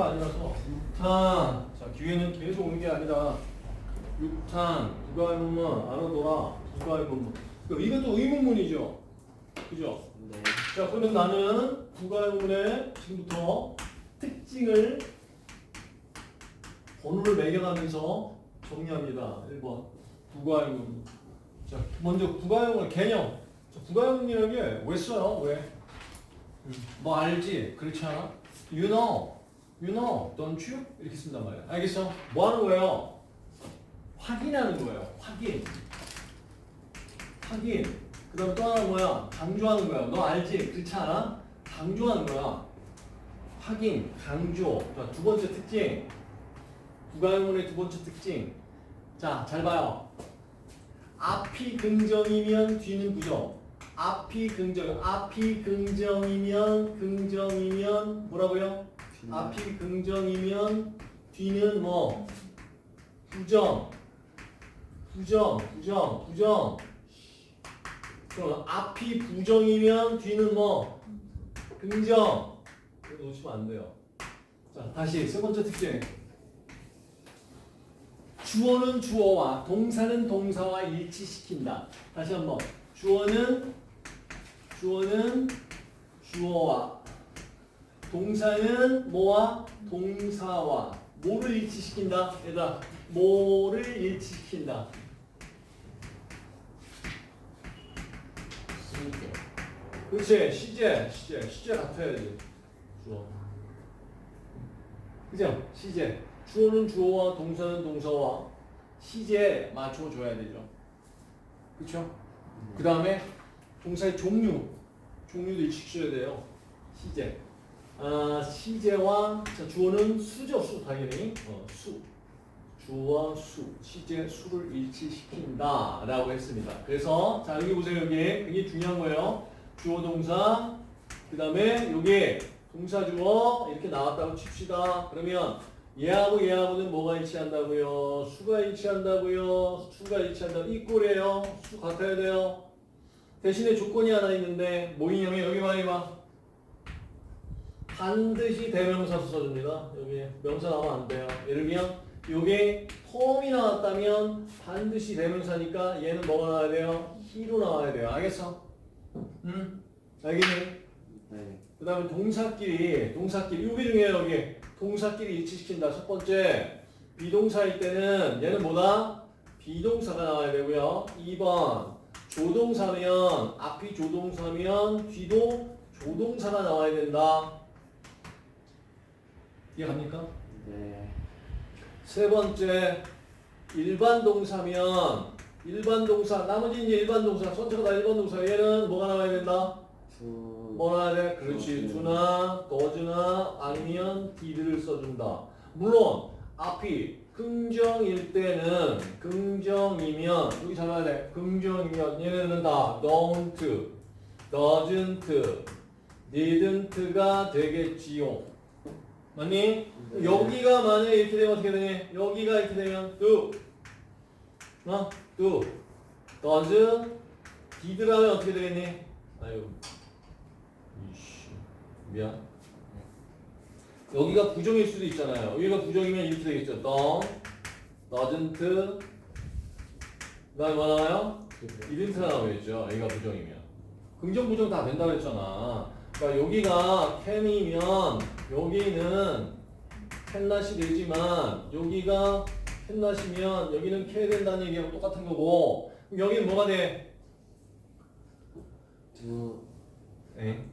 아니라서 6탄 자 기회는 계속 오는 게 아니라 6탄 부가의 문문 알아둬라 부가의 문문 그러니까 이것도 의문문이죠 그죠? 네. 자 그러면 나는 부가의 문문의 지금부터 특징을 번호를 매겨가면서 정리합니다 1번 부가의 문문 자 먼저 부가의문의 개념 자, 부가의문이라는 게 왜 써요? 왜? 음, 뭐 알지? 그렇지 않아? You know You know, don't you? 이렇게 쓴단 말이야. 알겠어? 뭐 하는 거예요? 확인하는 거예요. 확인. 확인. 그 다음 또 하나 뭐야? 강조하는 거야. 너 알지? 그렇지 않아? 강조하는 거야. 확인, 강조. 자, 두 번째 특징. 부가용문의 두 번째 특징. 자, 잘 봐요. 앞이 긍정이면 뒤는 부정. 앞이 긍정, 앞이 긍정이면 긍정이면 뭐라고요? 앞이 긍정이면 뒤는 뭐? 부정. 부정 부정 부정. 그럼 앞이 부정이면 뒤는 뭐? 긍정. 놓치면 안 돼요. 자 다시 세 번째 특징. 주어는 주어와 동사는 동사와 일치시킨다. 다시 한번. 주어는 주어는 주어와 동사는 뭐와 동사와 뭐를 일치시킨다? 얘들아 뭐를 일치시킨다? 시제. 그렇지 시제 시제 시제 같아야지 주어 그죠? 시제 주어는 주어와 동사는 동사와 시제에 맞춰줘야 되죠 그쵸? 그 다음에 동사의 종류 종류도 일치시켜야 돼요 시제 아, 시제와 자, 주어는 수죠 수 당연히. 어, 수. 주와 수. 시제 수를 일치시킨다 라고 했습니다. 그래서 자 여기 보세요 여기 굉장히 중요한 거예요. 주어 동사. 그 다음에 여기 동사 주어 이렇게 나왔다고 칩시다. 그러면 얘하고 얘하고는 뭐가 일치한다고요? 수가 일치한다고요? 수가 일치한다 이 꼴이에요. 수 같아야 돼요. 대신에 조건이 하나 있는데 뭐 인형이 여기 봐 이봐 반드시 대명사 써줍니다. 여기 명사 나오면 안 돼요. 예를 들면 요게 텀이 나왔다면 반드시 대명사니까 얘는 뭐가 나와야 돼요? 히로 나와야 돼요. 알겠어? 응? 알겠니? 네. 그 다음에 동사끼리 동사끼리 요게 중요해요 여기 동사끼리 일치시킨다 첫 번째 비동사일 때는 얘는 뭐다? 비동사가 나와야 되고요 2번 조동사면 앞이 조동사면 뒤도 조동사가 나와야 된다 이해갑니까? 네. 세 번째 일반 동사면 일반 동사 나머지 이제 일반 동사 전체가 다 일반 동사 얘는 뭐가 나와야 된다? 수. 뭐 나와야 돼? 그렇지. 두나 더즈나 아니면 디드를 써준다 물론 앞이 긍정일 때는 긍정이면 여기 잡아야 돼 긍정이면 얘네는 다 don't, doesn't, didn't가 되겠지요 맞니? 네. 여기가 만약에 이렇게 되면 어떻게 되니? 여기가 이렇게 되면 do 어? do does did라면 어떻게 되겠니? 아유 이씨 미안 여기가 부정일 수도 있잖아요 여기가 부정이면 이렇게 되겠죠 don't doesn't 그 다음에 뭐 나와요? didn't 나오겠죠 여기가 부정이면 긍정 부정 다 된다고 했잖아 그러니까 여기가 can이면 여기는 되지만 여기가 캔낫이면 여기는 캐야 된다는 얘기하고 똑같은 거고 그럼 여기는 뭐가 돼? 두. 에?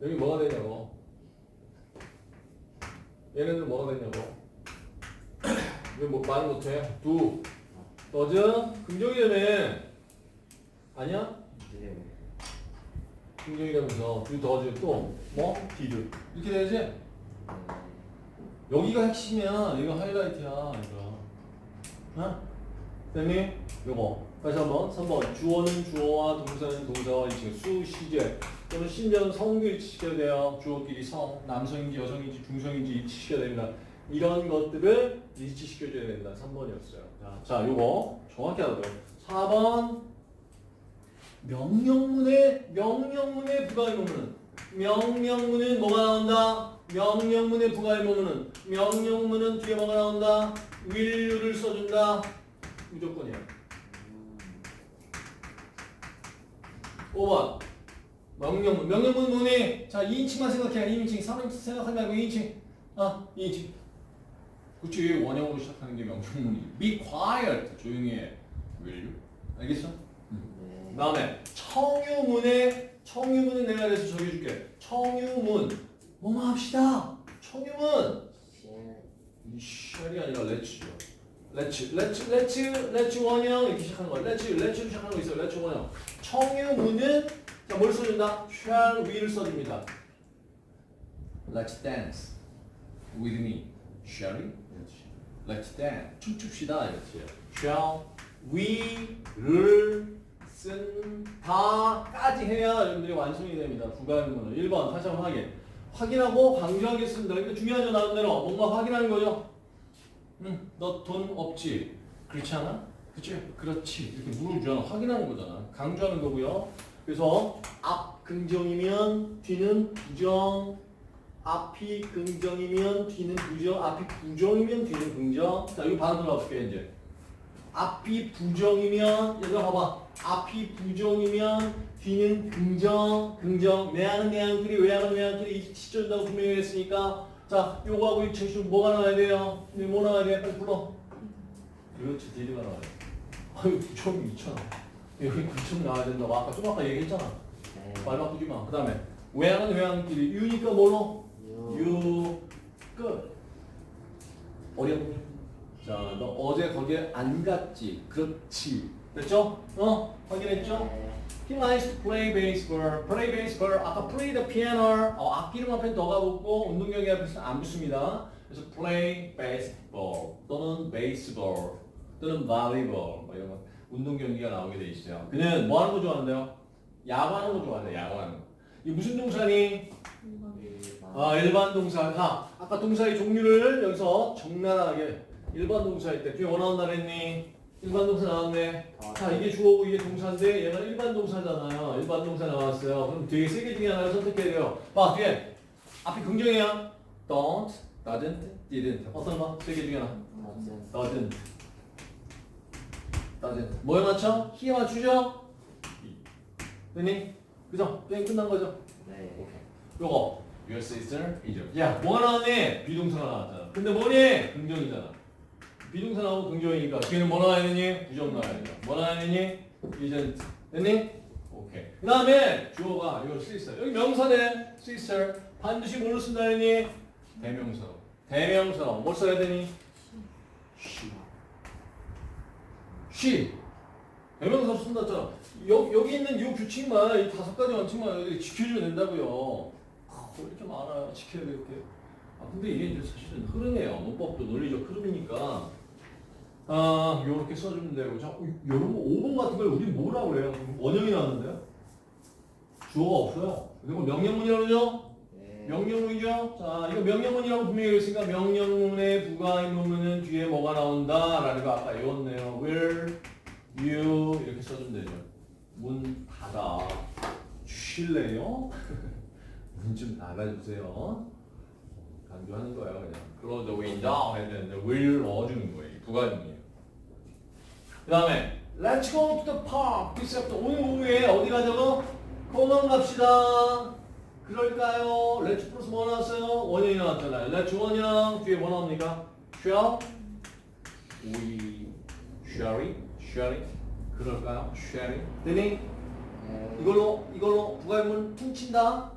여기 뭐가 되냐고 얘네들 뭐가 되냐고 왜뭐 말 못해? 두 더즈 긍정이라며 아니야? 네. 긍정이라면서 두 더즈 또 뭐? 디드 이렇게 돼야지? 여기가 핵심이야. 여기가 하이라이트야 이거. 어? 됐니? 요거. 다시 한번 3번. 주어는 주어와 동사는 동사와 일치 수, 시제. 또는 심지어는 성도 일치시켜야 돼요. 주어끼리 성, 남성인지 여성인지 중성인지 일치시켜야 됩니다. 이런 것들을 일치시켜줘야 된다. 3번이었어요. 자, 자 요거 정확히 알아둬요. 4번 명령문의 명령문의 부가의문은 명령문은 뭐가 나온다? 명령문의 부가의문은 명령문은 뒤에 뭐가 나온다? will를 써준다. 무조건이야. 5번. 명령문. 명령문 뭐니? 자, 2인칭만 생각해. 2인칭. 3인칭 생각하지 말고 2인칭. 아, 2인칭. 그치. 원형으로 시작하는 게 명령문이. Be quiet. 조용히 해. will you? 알겠어? 네. 그 다음에 청유문에 청유문은 내가 그래서 적어줄게. 청유문. 뭐뭐 합시다. 청유문. 쉘이 아니라 렛츠죠. 렛츠 렛츠 렛츠 렛츠 원형. 이렇게 시작하는 거야 렛츠 렛츠로 시작하는 거 있어요. 렛츠 원형. 청유문은 자 뭘 써준다? shall we를 써줍니다. Let's dance with me. shall we? Let's dance. 춤춥시다. 이렇게. shall we를 쓴 다까지 해야 여러분들이 완성이 됩니다. 부가의문은 1번 다시 한번 확인. 확인하고 강조하겠습니다. 근데 중요하죠 나름대로 뭔가 확인하는 거죠. 응, 너 돈 없지? 그렇지 않아? 그치? 그렇지. 이렇게 물어주잖아. 확인하는 거잖아. 강조하는 거고요. 그래서 앞 긍정이면 뒤는 부정. 앞이 긍정이면 뒤는 부정. 앞이 부정이면 뒤는 긍정. 자, 이거 반으로 가볼게 이제. 앞이 부정이면 얘들아 봐봐 앞이 부정이면 뒤는 긍정 긍정 내하는 내한끼리 외하는 외한끼리 이 시절다고 분명히 했으니까 자 요거하고 이 청춘 뭐가 나와야 돼요? 여기 뭐 나와야 돼? 빨리 불러 그렇지 나와야 돼 아유 부정이 있잖아 여기 부정 나와야 된다고 아까 좀 아까 얘기했잖아 네. 말 바꾸지 마 그 다음에 외하는 외한끼리 유니까 뭐로? 유. 유 끝. 어렵니? 자, 너 어제 거기에 안 갔지? 그렇지. 됐죠? 어? 확인했죠? 네. He likes to play baseball. Play baseball. 아까 play the piano. 어, 악기름 앞에 더가 붙고 운동 경기 앞에서 안 붙습니다. 그래서 play baseball 또는 baseball 또는 volleyball 뭐 이런 거 운동 경기가 나오게 돼 있어요. 그는 뭐 하는 거 좋아한대요? 야구하는 거 좋아해요. 야구하는 거. 이 무슨 동사니? 일반. 아, 일반 동사. 아, 아까 동사의 종류를 여기서 적나라하게 일반 동사일 때 뒤에 뭐 나온다 그랬니? 일반 동사 나왔네. 자, 이게 주어고 이게 동사인데 얘가 일반 동사잖아요. 일반 동사 나왔어요. 그럼 뒤에 세 개 중에 하나를 선택해야 돼요. 봐, 뒤에 앞이 긍정이야. don't, doesn't, didn't. 어떤 거? 세 개 중에 하나. doesn't. doesn't. 뭐에 맞춰? he에 맞추죠? 됐니? 그죠? 게임 끝난 거죠? 네. 요거 your sister is your 야 뭐가 나왔니? 비동사가 나왔잖아 근데 뭐니? 긍정이잖아 비동사 나오고 긍정이니까 뒤에는 뭐 나와야 되니? 부정 나와야 되냐 뭐 나와야 되니? isn't 됐니? 오케이. 그 다음에 주어가 your sister. 여기 명사네. sister. 반드시 뭘로 쓴다 했니? 대명사로. 대명사로. 뭘 써야 되니? she. she. 대명사로 쓴다 했잖아. 여, 여기 있는 이 규칙만 이 다섯 가지 원칙만 지켜주면 된다고요. 아, 왜 이렇게 많아요? 지켜야 될 게. 아 근데 이게 이제 사실은 흐름이에요. 문법도 논리적 흐름이니까 아 요렇게 써주면 되고 자 어, 요런 거 5번 같은 걸 우리 뭐라고 그래요? 원형이 나왔는데요? 주어가 없어요. 그리고 명령문이라고 그러죠 네. 명령문이죠? 자 이거 명령문이라고 분명히 그랬으니까 명령문의 부가의문문은 뒤에 뭐가 나온다? 라는 거 아까 외웠네요. Will you? 이렇게 써주면 되죠. 문 닫아 주실래요? 문 좀 닫아주세요. 강조하는 거예요, 그냥. Close the window. 해야 되는데 will 넣어주는 거예요. 부가적이에요. 그 다음에 Let's go to the park afternoon. 오늘 오후에 어디 가자고? 공원 갑시다. 그럴까요? Let's 플러스 뭐 나왔어요? 원형이 나왔잖아요. Let's 원형 뒤에 뭐 나옵니까? Shall we shall we shall we 그럴까요? Shall we 되니? 네. 이걸로 이걸로 부가의문 퉁친다.